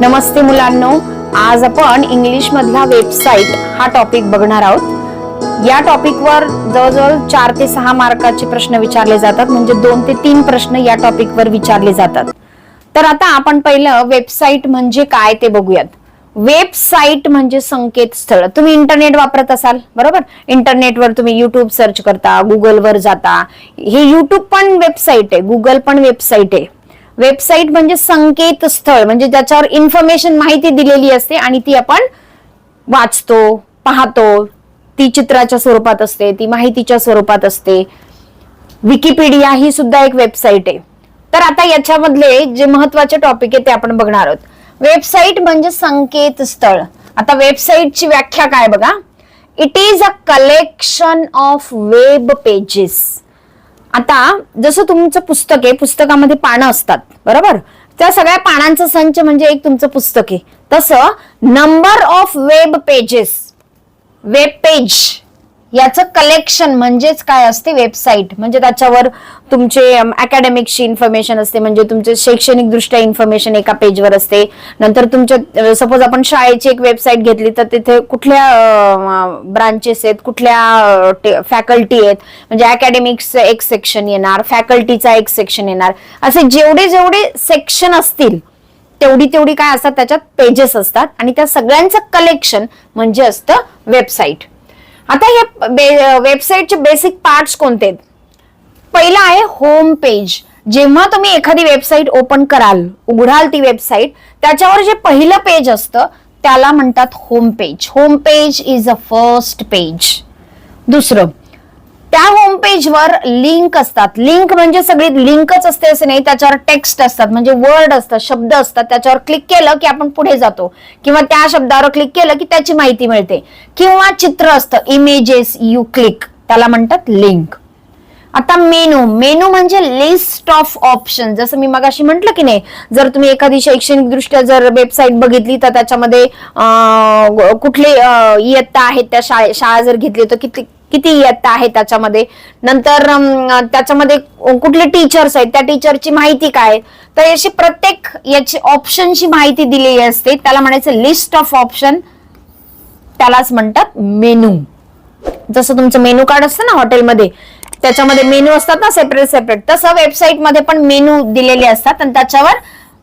नमस्ते मुलांनो आज आपण इंग्लिश मधला वेबसाईट हा टॉपिक बघणार आहोत. या टॉपिकवर जवळजवळ चार ते सहा मार्काचे प्रश्न विचारले जातात म्हणजे दोन ते तीन प्रश्न या टॉपिकवर विचारले जातात. तर आता आपण पहिलं वेबसाईट म्हणजे काय ते बघूयात. वेबसाईट म्हणजे संकेतस्थळ. तुम्ही इंटरनेट वापरत असाल बरोबर? इंटरनेटवर तुम्ही युट्यूब सर्च करता गुगलवर जाता. हे युट्यूब पण वेबसाईट आहे गुगल पण वेबसाईट आहे. वेबसाईट म्हणजे संकेतस्थळ म्हणजे ज्याच्यावर इन्फॉर्मेशन माहिती दिलेली असते आणि ती आपण वाचतो पाहतो. ती चित्राच्या स्वरूपात असते ती माहितीच्या स्वरूपात असते. विकिपीडिया ही सुद्धा एक वेबसाईट आहे. तर आता याच्यामधले जे महत्त्वाचे टॉपिक आहे ते आपण बघणार आहोत. वेबसाईट म्हणजे संकेतस्थळ. आता वेबसाईटची व्याख्या काय बघा? It is a collection of web pages आता जसं तुमचं पुस्तक आहे पुस्तकामध्ये पानं असतात. बरोबर? त्या सगळ्या पानांचा संच म्हणजे एक तुमचं पुस्तक आहे. तसं number of web pages web page याचं कलेक्शन म्हणजेच काय असते? वेबसाईट म्हणजे त्याच्यावर तुमचे अकॅडमिकची इन्फॉर्मेशन असते म्हणजे तुमचे शैक्षणिक दृष्ट्या इन्फॉर्मेशन एका पेजवर असते. नंतर तुमच्या सपोज आपण शाळेची एक वेबसाईट घेतली तर तिथे कुठल्या ब्रांचेस आहेत कुठल्या फॅकल्टी आहेत? म्हणजे अकॅडमिक्स एक सेक्शन येणार फॅकल्टीचा एक सेक्शन येणार. असे जेवढे जेवढे सेक्शन असतील तेवढी तेवढी काय असतात? त्याच्यात पेजेस असतात. आणि त्या सगळ्यांचं कलेक्शन म्हणजे असतं वेबसाईट आता हे वेबसाईटचे बेसिक पार्ट्स कोणते आहेत? पहिलं आहे होम पेज जेव्हा तुम्ही एखादी वेबसाईट ओपन कराल उघडाल ती वेबसाईट त्याच्यावर जे पहिलं पेज असतं त्याला म्हणतात home page home page is a first page दुसरं त्या होम पेजवर लिंक असतात. लिंक म्हणजे सगळी लिंकच असते असं नाही त्याच्यावर टेक्स्ट असतात म्हणजे वर्ड असतात शब्द असतात. त्याच्यावर क्लिक केलं की आपण पुढे जातो. किंवा त्या शब्दावर क्लिक केलं की त्याची माहिती मिळते. किंवा चित्र असतं इमेजेस यू क्लिक त्याला म्हणतात लिंक आता मेनू मेनू म्हणजे लिस्ट ऑफ ऑप्शन जसं मी मगाशी म्हटलं की नाही जर तुम्ही एखादी शैक्षणिक दृष्ट्या जर वेबसाईट बघितली तर त्याच्यामध्ये कुठले इयत्ता आहेत त्या शाळा शाळा जर घेतली तर किती किती इयत्ता आहे त्याच्यामध्ये? नंतर त्याच्यामध्ये कुठले टीचर्स आहेत? त्या टीचरची माहिती काय? आहे? तर अशी प्रत्येक याची ऑप्शनची माहिती दिलेली असते. त्याला म्हणायचं लिस्ट ऑफ ऑप्शन त्यालाच म्हणतात मेनू जसं तुमचं मेनू कार्ड असतं ना हॉटेलमध्ये त्याच्यामध्ये मेनू असतात ना सेपरेट सेपरेट तसं वेबसाईटमध्ये पण मेनू दिलेले असतात. आणि त्याच्यावर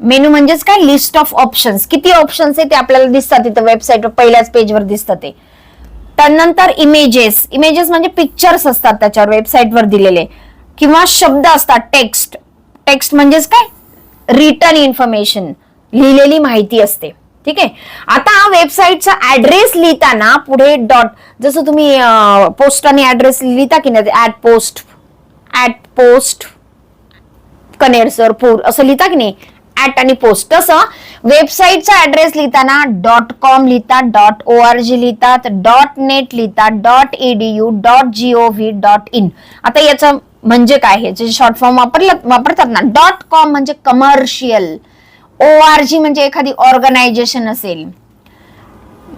मेनू म्हणजेच काय? लिस्ट ऑफ ऑप्शन्स किती ऑप्शन्स आहे ते आपल्याला दिसतात तिथं वेबसाईट पहिल्याच पेजवर दिसतात ते. त्यानंतर इमेजेस इमेजेस म्हणजे पिक्चर्स असतात त्याच्यावर वेबसाईटवर दिलेले. किंवा शब्द असतात टेक्स्ट टेक्स्ट म्हणजेच काय? रिटर्न इन्फॉर्मेशन लिहिलेली माहिती असते. ठीक आहे? आता वेबसाईटचा ऍड्रेस लिहिताना पुढे डॉट जसं तुम्ही पोस्टाने ऍड्रेस लिहिता की नाही ऍट पोस्ट ऍट पोस्ट कनेर सर पूर असं लिहिता की नाही? ऍट आणि पोस्ट तसं वेबसाईटचा ऍड्रेस लिहिताना डॉट कॉम लिहितात डॉट ओ आर जी लिहितात डॉट नेट लिहितात dot EDU dot GOV dot in आता याचं म्हणजे काय? हे जे शॉर्ट फॉर्म वापरलं वापरतात ना? डॉट कॉम म्हणजे कमर्शियल ओ आर जी म्हणजे एखादी ऑर्गनायझेशन असेल.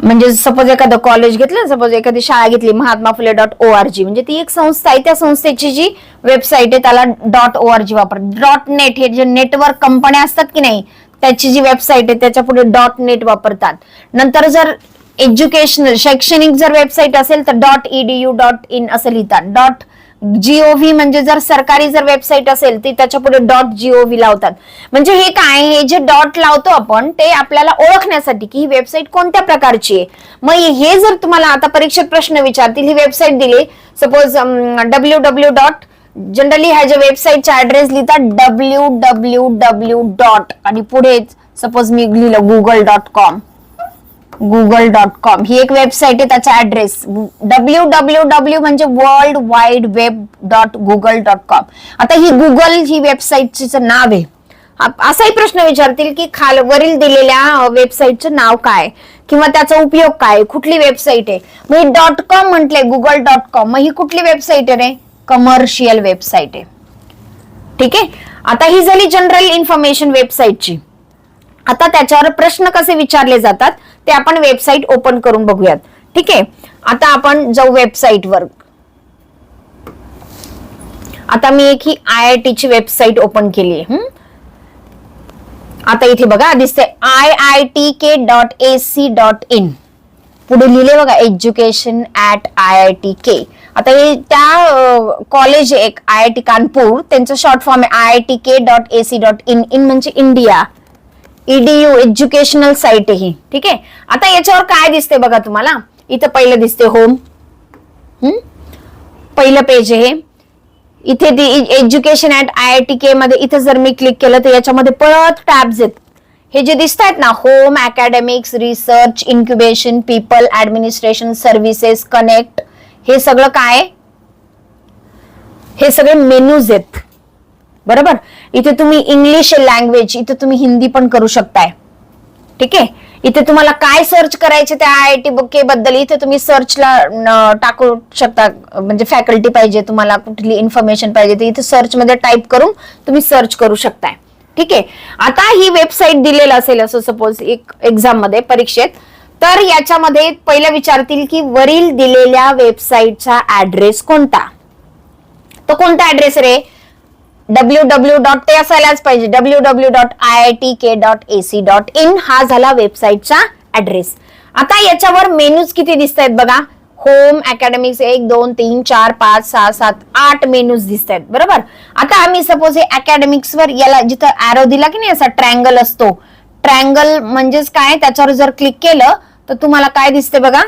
म्हणजे सपोज एखादं कॉलेज घेतलं सपोज एखादी शाळा घेतली Mahatma Phule dot O R G म्हणजे ती एक संस्था आहे. त्या संस्थेची जी वेबसाईट आहे त्याला डॉट ओ आर जी वापर डॉट नेट हे जे नेटवर्क कंपन्या असतात की नाही त्याची जी वेबसाईट आहे त्याच्या पुढे डॉट नेट वापरतात. नंतर जर एज्युकेशनल शैक्षणिक जर वेबसाईट असेल तर डॉट ईडीयू डॉट इन असं लिहितात. डॉट जीओव्ही म्हणजे जर सरकारी जर वेबसाईट असेल ती त्याच्या पुढे डॉट जीओव्ही लावतात. म्हणजे हे काय हे जे डॉट लावतो आपण ते आपल्याला ओळखण्यासाठी की ही वेबसाईट कोणत्या प्रकारची आहे? मग हे जर तुम्हाला आता परीक्षेत प्रश्न विचारतील ही वेबसाईट दिली. Suppose W W dot generally ह्या ज्या वेबसाईटचा ऍड्रेस लिहितात डब्ल्यू डब्ल्यू डब्ल्यू डॉट आणि पुढे सपोज मी लिहिलं Google dot com Google dot com ही एक वेबसाईट आहे त्याचा ऍड्रेस डब्ल्यू डब्ल्यू डब्ल्यू म्हणजे world wide web dot Google dot com आता ही गुगल ही वेबसाईटचं नाव आहे. असाही प्रश्न विचारतील की खाल वरील दिलेल्या वेबसाईटचं नाव काय? किंवा त्याचा उपयोग काय? कुठली वेबसाईट आहे? मग ही डॉट कॉम म्हटलंय गुगल डॉट कॉम मग ही कुठली वेबसाईट आहे रे? कमर्शियल वेबसाईट आहे. ठीक आहे? आता ही झाली जनरल इन्फॉर्मेशन वेबसाईटची आता त्याच्यावर प्रश्न कसे विचारले जातात? ते आपण वेबसाईट ओपन करून बघूयात. ठीक आहे? आता आपण जाऊ वेबसाईटवर आता मी एक ही आय आय टीची वेबसाईट ओपन केली आहे आता इथे बघा दिसते I I T K dot A C dot in पुढे लिहिले बघा education at I I T K आता हे त्या कॉलेज एक आय आय टी कानपूर त्यांचं शॉर्ट फॉर्म आहे I I T K dot A C dot in in म्हणजे इंडिया ईडीयू एज्युकेशनल साईट ही. ठीक आहे? आता याच्यावर काय दिसते बघा तुम्हाला? इथं पहिलं दिसते होम पहिलं पेज आहे इथे education at I I T K मध्ये इथे जर मी क्लिक केलं तर याच्यामध्ये परत टॅब्स आहेत. हे जे दिसत आहेत ना home academics research incubation people administration services connect हे सगळं काय? हे सगळे मेन्यूज आहेत. बरोबर? इथे तुम्ही इंग्लिश लँग्वेज इथे तुम्ही हिंदी पण करू शकताय. ठीक? आहे इथे तुम्हाला काय सर्च करायचे त्या आय आय टी के बद्दल इथे तुम्ही सर्चला टाकू शकता. म्हणजे फॅकल्टी पाहिजे तुम्हाला कुठली इन्फॉर्मेशन पाहिजे इथे सर्च मध्ये टाईप करून तुम्ही सर्च करू शकताय. ठीक? आहे आता ही वेबसाईट दिलेलं असेल असं सपोज एक एक्झाममध्ये परीक्षेत. तर याच्यामध्ये पहिलं विचारतील की वरील दिलेल्या वेबसाईटचा ऍड्रेस कोणता? तो कोणता ऍड्रेस रे? डब्ल्यू डब्ल्यू डॉट ते असायलाच पाहिजे. W W dot I I T K dot A C dot in. हा झाला वेबसाईटचा ऍड्रेस. आता याच्यावर मेन्यूज किती दिसत आहेत बघा. होम अकॅडमिक्स एक दोन तीन चार पाच सहा सात आठ मेनूज दिसत आहेत बरोबर? आता आम्ही सपोज हे अकॅडमिक्स वर याला जिथं ऍरो दिला की नाही असा ट्रँगल असतो. ट्रँगल म्हणजेच काय? त्याच्यावर जर क्लिक केलं तर तुम्हाला काय दिसते बघा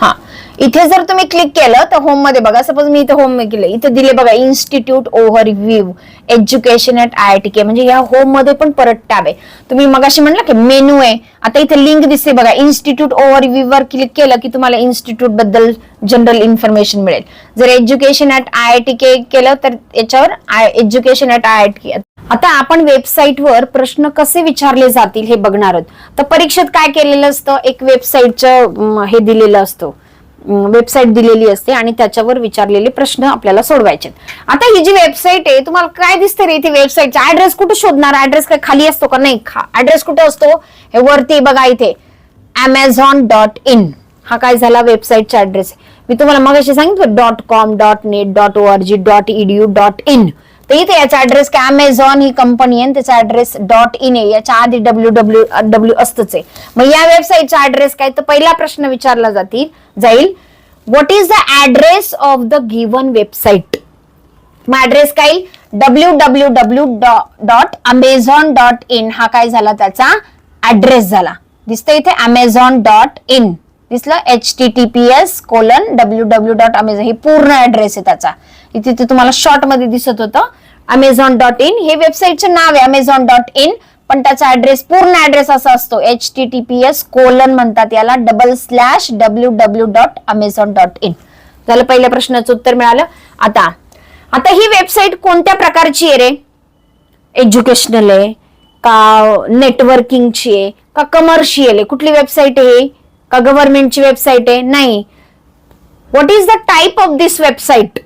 हा इथे जर तुम्ही क्लिक केलं तर होममध्ये बघा सपोज मी इथे होम केलं इथे दिले बघा institute overview education at I T K म्हणजे या होममध्ये पण परत टॅब आहे. तुम्ही मगाशी म्हणलं की मेनू आहे. आता इथे लिंक दिसते बघा इन्स्टिट्यूट ओव्हर व्ह्यू वर क्लिक केलं की तुम्हाला इन्स्टिट्यूटबद्दल जनरल इन्फॉर्मेशन मिळेल. जर education at I I T K केलं तर याच्यावर education at I I T आता आपण वेबसाईटवर प्रश्न कसे विचारले जातील हे बघणार आहोत. तर परीक्षेत काय केलेलं असतं? एक वेबसाईटचं हे दिलेलं असतं. वेबसाईट दिलेली असते आणि त्याच्यावर विचारलेले प्रश्न आपल्याला सोडवायचे आता ही जी वेबसाईट आहे तुम्हाला काय दिसते रे ती वेबसाईटचा ऍड्रेस कुठे शोधणार? ऍड्रेस काय खाली असतो का? नाही ऍड्रेस कुठे असतो? हे वरती बघा इथे. अमेझॉन डॉट इन हा काय झाला? वेबसाईटचा ऍड्रेस मी तुम्हाला मग सांगितलं dot com dot net dot O R G dot EDU dot in तर इथे याचा ऍड्रेस काय? अमेझॉन ही कंपनी आहे आणि त्याचा ऍड्रेस डॉट इन आहे. याच्या आधी डब्ल्यू डब्ल्यू डब्ल्यू असतच आहे. मग या वेबसाईटचा ऍड्रेस काय? तर पहिला प्रश्न विचारला जातील जाईल. What is the address of the given website मग ऍड्रेस काय? W W W dot Amazon dot in हा काय झाला? त्याचा ऍड्रेस झाला. दिसतं इथे अमेझॉन डॉट इन दिसलं? H T T P S colon W W dot Amazon हे पूर्ण ऍड्रेस आहे त्याचा. इथे ते तुम्हाला शॉर्टमध्ये दिसत होतं. अमेझॉन डॉट इन हे वेबसाईटचं नाव आहे अमेझॉन डॉट इन पण त्याचा ऍड्रेस पूर्ण ऍड्रेस असा असतो H T T P S colon म्हणतात याला double slash W W dot Amazon dot in झालं पहिल्या प्रश्नाचं उत्तर मिळालं. आता आता ही वेबसाईट कोणत्या प्रकारची आहे रे? एज्युकेशनल आहे का नेटवर्किंगची आहे का कमर्शियल आहे? कुठली वेबसाईट आहे? का गव्हर्नमेंटची वेबसाईट आहे? नाही. What is the type of this website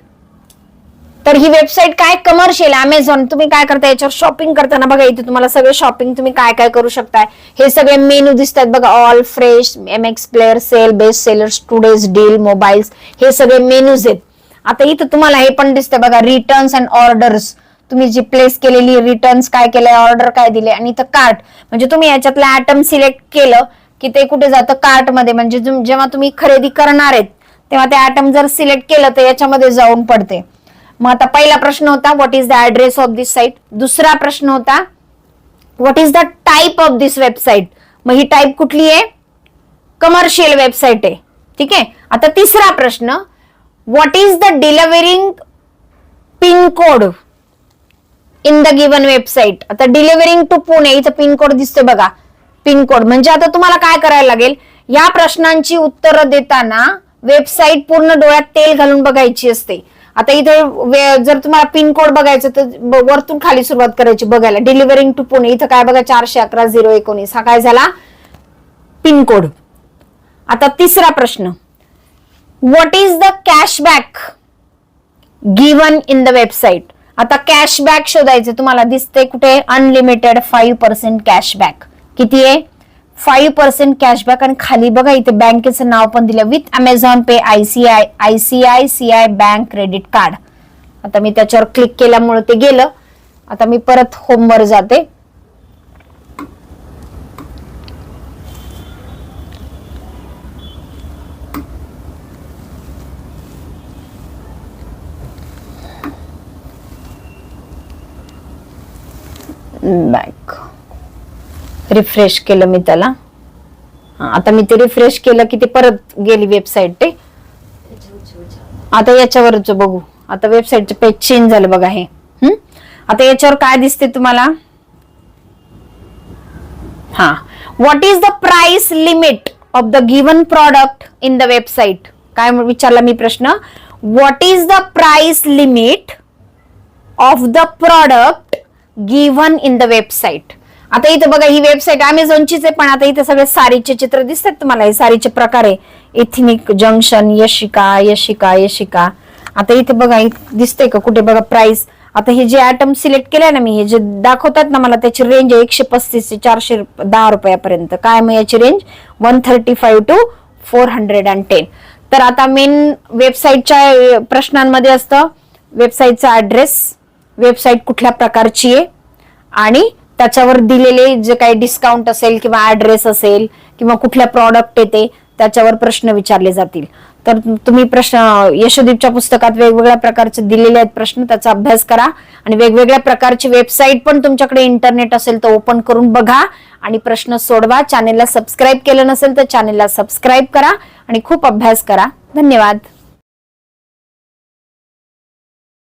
तर ही वेबसाईट काय कमर्शियल अमेझॉन तुम्ही काय करता याच्यावर शॉपिंग करताना बघा इथे तुम्हाला सगळे शॉपिंग तुम्ही काय काय करू शकताय. हे सगळे मेनू दिसतात बघा all fresh M X player sale best sellers today's deal mobiles हे सगळे मेनूज आहेत. आता इथं तुम्हाला हे पण दिसतंय बघा रिटर्न्स अँड ऑर्डर्स तुम्ही जी प्लेस केलेली रिटर्न्स काय केलंय ऑर्डर काय दिले आणि इथं कार्ट म्हणजे तुम्ही याच्यातलं आयटम सिलेक्ट केलं की ते कुठे जातं? कार्टमध्ये. म्हणजे जेव्हा तुम्ही खरेदी करणार आहेत तेव्हा ते आयटम जर सिलेक्ट केलं तर याच्यामध्ये जाऊन पडते. मग आता पहिला प्रश्न होता what is the address of this site दुसरा प्रश्न होता what is the type of this website मग ही टाईप कुठली आहे? कमर्शियल वेबसाईट आहे. ठीक आहे? आता तिसरा प्रश्न what is the delivering pin code in the given website आता डिलिव्हरिंग टू पुणे इथं पिन कोड दिसतोय बघा. पिन कोड म्हणजे आता तुम्हाला काय करायला लागेल? या प्रश्नांची उत्तरं देताना वेबसाईट पूर्ण डोळ्यात तेल घालून बघायची असते. आता इथे वे- जर तुम्हाला पिन कोड बघायचं तर वरतून खाली सुरुवात करायची बघायला. डिलिव्हरिंग टू पुणे इथं काय बघा चारशे अकरा झिरो एकोणीस. हा काय झाला? पिनकोड आता तिसरा प्रश्न. What is the cashback given in the website आता कॅशबॅक शोधायचं तुम्हाला दिसते कुठे? अनलिमिटेड फाईव्ह पर्सेंट कॅशबॅक किती आहे? फाईव्ह पर्सेंट कॅशबॅक आणि खाली बघा इथे बँकेचं नाव पण दिलं with Amazon pay ICI ICI C I bank credit card आता मी त्याच्यावर क्लिक केल्यामुळे ते गेलं. आता मी परत होमवर जाते. बँक रिफ्रेश केलं मी त्याला. हा, आता मी ते रिफ्रेश केलं की ते परत गेली वेबसाईट ते. आता याच्यावरच बघू. आता वेबसाईटचं पेज चेंज झालं बघा हे. हम्म? आता याच्यावर काय दिसते तुम्हाला? हा. What is the price limit of the given product in the website काय विचारला मी प्रश्न? What is the price limit of the product given in the website आता इथे बघा ही वेबसाईट अमेझॉनचीच आहे पण आता इथे सगळे सारीचे चित्र दिसतात तुम्हाला. हे सारीचे प्रकार आहे. इथनिक जंक्शन यशिका यशिका यशिका आता इथे बघा दिसतंय का? कुठे बघा प्राइस आता हे जे आयटम सिलेक्ट केले ना मी हे जे दाखवतात ना मला त्याची रेंज आहे एकशे पस्तीस ते चारशे दहा रुपयापर्यंत. काय मग याची range one thirty five two four hundred and ten तर आता मेन वेबसाईटच्या प्रश्नांमध्ये असतं वेबसाईटचा ऍड्रेस वेबसाईट कुठल्या प्रकारची आहे आणि त्याच्यावर दिलेले जे काही डिस्काउंट असेल किंवा ऍड्रेस असेल किंवा कुठल्या प्रॉडक्ट येते त्याच्यावर प्रश्न विचारले जातील. तर तुम्ही प्रश्न यशोदीपच्या पुस्तकात वेगवेगळ्या प्रकारचे दिलेले आहेत प्रश्न त्याचा अभ्यास करा. आणि वेगवेगळ्या प्रकारची वेबसाईट पण तुमच्याकडे इंटरनेट असेल तर ओपन करून बघा आणि प्रश्न सोडवा. चॅनेलला सबस्क्राईब केलं नसेल तर चॅनेलला सबस्क्राईब करा आणि खूप अभ्यास करा. धन्यवाद.